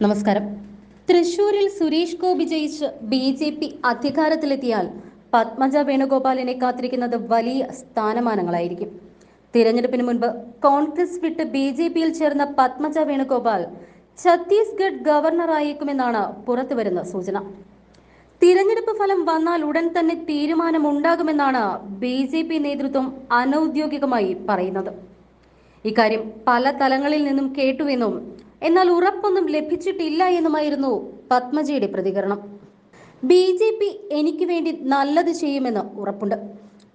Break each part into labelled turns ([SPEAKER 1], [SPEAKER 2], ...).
[SPEAKER 1] നമസ്കാരം. തൃശൂരിൽ സുരേഷ് ഗോപി ജയിച്ച് ബി ജെ പി അധികാരത്തിലെത്തിയാൽ പത്മജ വേണുഗോപാലിനെ കാത്തിരിക്കുന്നത് വലിയ സ്ഥാനമാനങ്ങളായിരിക്കും. തിരഞ്ഞെടുപ്പിന് മുൻപ് കോൺഗ്രസ് വിട്ട് ബി ജെ പിയിൽ ചേർന്ന പത്മജ വേണുഗോപാൽ ഛത്തീസ്ഗഡ് ഗവർണറായേക്കുമെന്നാണ് പുറത്തുവരുന്ന സൂചന. തിരഞ്ഞെടുപ്പ് ഫലം വന്നാൽ ഉടൻ തന്നെ തീരുമാനമുണ്ടാകുമെന്നാണ് ബി ജെ പി നേതൃത്വം അനൌദ്യോഗികമായി പറയുന്നത്. ഇക്കാര്യം പല തലങ്ങളിൽ നിന്നും കേട്ടുവെന്നും എന്നാൽ ഉറപ്പൊന്നും ലഭിച്ചിട്ടില്ല എന്നുമായിരുന്നു പത്മജിയുടെ പ്രതികരണം. ബി ജെ പി എനിക്ക് വേണ്ടി നല്ലത് ചെയ്യുമെന്ന് ഉറപ്പുണ്ട്.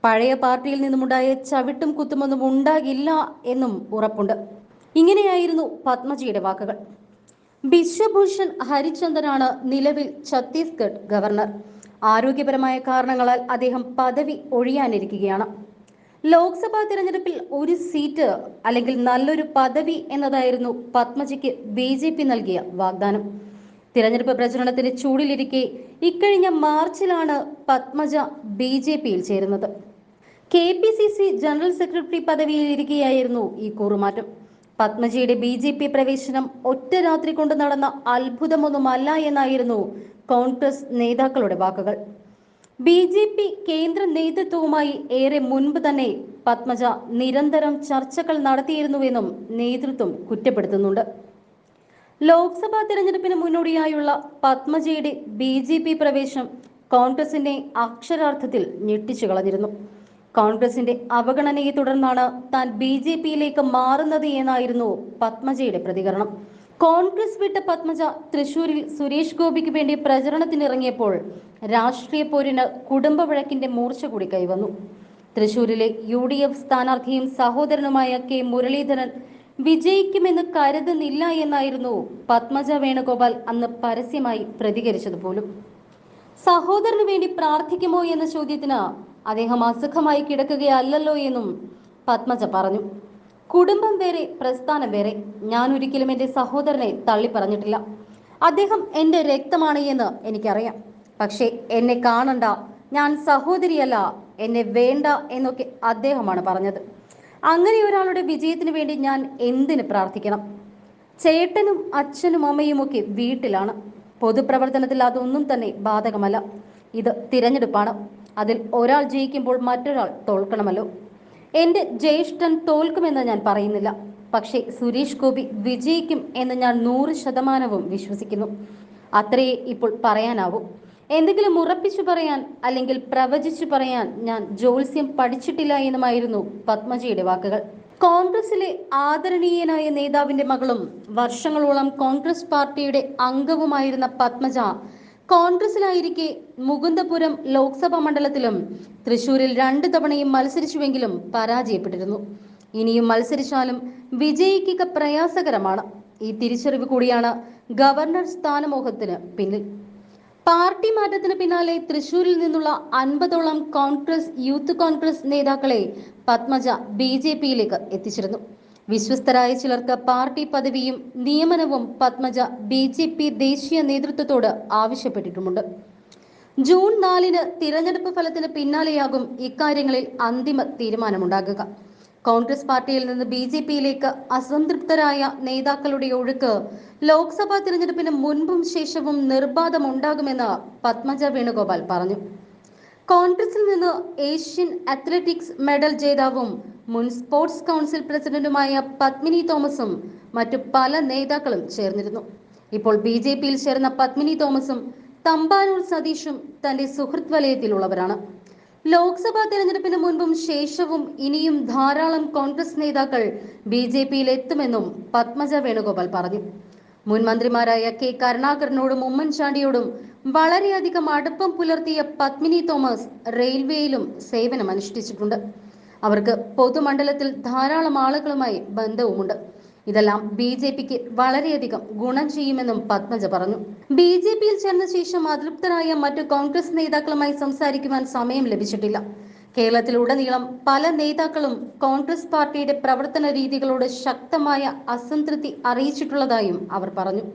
[SPEAKER 1] പഴയ പാർട്ടിയിൽ നിന്നുമുണ്ടായ ചവിട്ടും കുത്തുമൊന്നും ഉണ്ടാകില്ല എന്നും ഉറപ്പുണ്ട്. ഇങ്ങനെയായിരുന്നു പത്മജിയുടെ വാക്കുകൾ. ബിശ്വഭൂഷൺ ഹരിചന്ദനാണ് നിലവിൽ ഛത്തീസ്ഗഡ് ഗവർണർ. ആരോഗ്യപരമായ കാരണങ്ങളാൽ അദ്ദേഹം പദവി ഒഴിയാനിരിക്കുകയാണ്. ലോക്സഭാ തിരഞ്ഞെടുപ്പിൽ ഒരു സീറ്റ് അല്ലെങ്കിൽ നല്ലൊരു പദവി എന്നതായിരുന്നു പത്മജിക്ക് ബി ജെ പി നൽകിയ വാഗ്ദാനം. തിരഞ്ഞെടുപ്പ് പ്രചരണത്തിന്റെ ചൂടിലിരിക്കെ ഇക്കഴിഞ്ഞ മാർച്ചിലാണ് പത്മജ ബി ജെ പിയിൽ ചേരുന്നത്. K P C C general secretary പദവിയിലിരിക്കെയായിരുന്നു ഈ കൂറുമാറ്റം. പത്മജിയുടെ ബി ജെ പി പ്രവേശനം ഒറ്റ രാത്രി കൊണ്ട് നടന്ന അത്ഭുതമൊന്നുമല്ല എന്നായിരുന്നു കോൺഗ്രസ് നേതാക്കളുടെ വാക്കുകൾ. ബി ജെ പി കേന്ദ്ര നേതൃത്വവുമായി ഏറെ മുൻപ് തന്നെ പത്മജ നിരന്തരം ചർച്ചകൾ നടത്തിയിരുന്നുവെന്നും നേതൃത്വം കുറ്റപ്പെടുത്തുന്നുണ്ട്. ലോക്സഭാ തിരഞ്ഞെടുപ്പിന് മുന്നോടിയായുള്ള പത്മജയുടെ ബി ജെ പി പ്രവേശം കോൺഗ്രസിനെ അക്ഷരാർത്ഥത്തിൽ ഞെട്ടിച്ചു കളഞ്ഞിരുന്നു. കോൺഗ്രസിന്റെ അവഗണനയെ തുടർന്നാണ് താൻ ബി ജെ പിയിലേക്ക് മാറുന്നത് എന്നായിരുന്നു പത്മജയുടെ പ്രതികരണം. കോൺഗ്രസ് വിട്ട പത്മജ തൃശൂരിൽ സുരേഷ് ഗോപിക്ക് വേണ്ടി പ്രചരണത്തിനിറങ്ങിയപ്പോൾ രാഷ്ട്രീയ പോരിന് കുടുംബ വഴക്കിന്റെ മൂർച്ച കൂടി കൈവന്നു. തൃശൂരിലെ യു ഡി എഫ് സ്ഥാനാർത്ഥിയും സഹോദരനുമായ കെ മുരളീധരൻ വിജയിക്കുമെന്ന് കരുതുന്നില്ല എന്നായിരുന്നു പത്മജ വേണുഗോപാൽ അന്ന് പരസ്യമായി പ്രതികരിച്ചത് പോലും സഹോദരന് വേണ്ടി പ്രാർത്ഥിക്കുമോ എന്ന ചോദ്യത്തിന് അദ്ദേഹം അസുഖമായി കിടക്കുകയല്ലല്ലോ എന്നും പത്മജ പറഞ്ഞു. കുടുംബം വേറെ പ്രസ്ഥാനം വേറെ. ഞാൻ ഒരിക്കലും എന്റെ സഹോദരനെ തള്ളി പറഞ്ഞിട്ടില്ല. അദ്ദേഹം എന്റെ രക്തമാണ് എന്ന് എനിക്കറിയാം. പക്ഷേ എന്നെ കാണണ്ട ഞാൻ സഹോദരിയല്ല എന്നെ വേണ്ട എന്നൊക്കെ അദ്ദേഹമാണ് പറഞ്ഞത്. അങ്ങനെ ഒരാളുടെ വിജയത്തിന് വേണ്ടി ഞാൻ എന്തിന് പ്രാർത്ഥിക്കണം? ചേട്ടനും അച്ഛനും അമ്മയും ഒക്കെ വീട്ടിലാണ്. പൊതുപ്രവർത്തനത്തിൽ അതൊന്നും തന്നെ ബാധകമല്ല. ഇത് തിരഞ്ഞെടുപ്പാണ്. അതിൽ ഒരാൾ ജയിക്കുമ്പോൾ മറ്റൊരാൾ തോൽക്കണമല്ലോ. എന്റെ ജ്യേഷ്ഠൻ തോൽക്കുമെന്ന് ഞാൻ പറയുന്നില്ല. പക്ഷേ സുരേഷ് ഗോപി വിജയിക്കും എന്ന് ഞാൻ നൂറ് ശതമാനവും വിശ്വസിക്കുന്നു. അത്രയേ ഇപ്പോൾ പറയാനാവൂ. എന്തെങ്കിലും ഉറപ്പിച്ചു പറയാൻ അല്ലെങ്കിൽ പ്രവചിച്ചു പറയാൻ ഞാൻ ജ്യോത്സ്യം പഠിച്ചിട്ടില്ല എന്നുമായിരുന്നു പത്മജിയുടെ വാക്കുകൾ. കോൺഗ്രസിലെ ആദരണീയനായ നേതാവിന്റെ മകളും വർഷങ്ങളോളം കോൺഗ്രസ് പാർട്ടിയുടെ അംഗവുമായിരുന്ന പത്മജ കോൺഗ്രസിലായിരിക്കെ മുകുന്ദപുരം ലോക്സഭാ മണ്ഡലത്തിലും തൃശൂരിൽ രണ്ട് തവണയും മത്സരിച്ചുവെങ്കിലും പരാജയപ്പെട്ടിരുന്നു. ഇനിയും മത്സരിച്ചാലും വിജയിക്കുക പ്രയാസകരമാണ്. ഈ തിരിച്ചറിവ് കൂടിയാണ് ഗവർണർ സ്ഥാനമോഹത്തിന് പിന്നിൽ. പാർട്ടി മാറ്റത്തിന് പിന്നാലെ തൃശൂരിൽ നിന്നുള്ള അൻപതോളം കോൺഗ്രസ് യൂത്ത് കോൺഗ്രസ് നേതാക്കളെ പത്മജ ബി ജെ പിയിലേക്ക് എത്തിച്ചിരുന്നു. വിശ്വസ്തരായ ചിലർക്ക് പാർട്ടി പദവിയും നിയമനവും പത്മജ ബി ജെ പി ദേശീയ നേതൃത്വത്തോട് ആവശ്യപ്പെട്ടിട്ടുമുണ്ട്. ജൂൺ നാലിന് തിരഞ്ഞെടുപ്പ് ഫലത്തിന് പിന്നാലെയാകും ഇക്കാര്യങ്ങളിൽ അന്തിമ തീരുമാനമുണ്ടാകുക. കോൺഗ്രസ് പാർട്ടിയിൽ നിന്ന് ബി ജെ പിയിലേക്ക് അസംതൃപ്തരായ നേതാക്കളുടെ ഒഴുക്ക് ലോക്സഭാ തിരഞ്ഞെടുപ്പിന് മുൻപും ശേഷവും നിർബാധമുണ്ടാകുമെന്ന് പത്മജ വേണുഗോപാൽ പറഞ്ഞു. കോൺഗ്രസിൽ നിന്ന് ഏഷ്യൻ അത്ലറ്റിക്സ് മെഡൽ ജേതാവും മുൻ സ്പോർട്സ് കൗൺസിൽ പ്രസിഡന്റുമായ പത്മിനി തോമസും മറ്റു പല നേതാക്കളും ചേർന്നിരുന്നു. ഇപ്പോൾ ബി ജെ പിയിൽ ചേർന്ന പത്മിനി തോമസും തമ്പാനൂർ സതീഷും തന്റെ സുഹൃത്ത് വലയത്തിലുള്ളവരാണ് ലോക്സഭാ തെരഞ്ഞെടുപ്പിന് മുൻപും ശേഷവും ഇനിയും ധാരാളം കോൺഗ്രസ് നേതാക്കൾ ബി ജെ പിയിൽ എത്തുമെന്നും പത്മജ വേണുഗോപാൽ പറഞ്ഞു. മുൻ മന്ത്രിമാരായ കെ കരുണാകരനോടും ഉമ്മൻചാണ്ടിയോടും വളരെയധികം അടുപ്പം പുലർത്തിയ പത്മിനി തോമസ് റെയിൽവേയിലും സേവനം അനുഷ്ഠിച്ചിട്ടുണ്ട്. അവർക്ക് പൊതുമണ്ഡലത്തിൽ ധാരാളം ആളുകളുമായി ബന്ധവുമുണ്ട്. ഇതെല്ലാം ബി ജെ പിക്ക് വളരെയധികം ഗുണം ചെയ്യുമെന്നും പത്മജ പറഞ്ഞു. ബി ജെ പിയിൽ ചേർന്ന ശേഷം അതൃപ്തരായ മറ്റു കോൺഗ്രസ് നേതാക്കളുമായി സംസാരിക്കുവാൻ സമയം ലഭിച്ചിട്ടില്ല. കേരളത്തിലുടനീളം പല നേതാക്കളും കോൺഗ്രസ് പാർട്ടിയുടെ പ്രവർത്തന രീതികളോട് ശക്തമായ അസംതൃപ്തി അറിയിച്ചിട്ടുള്ളതായും അവർ പറഞ്ഞു.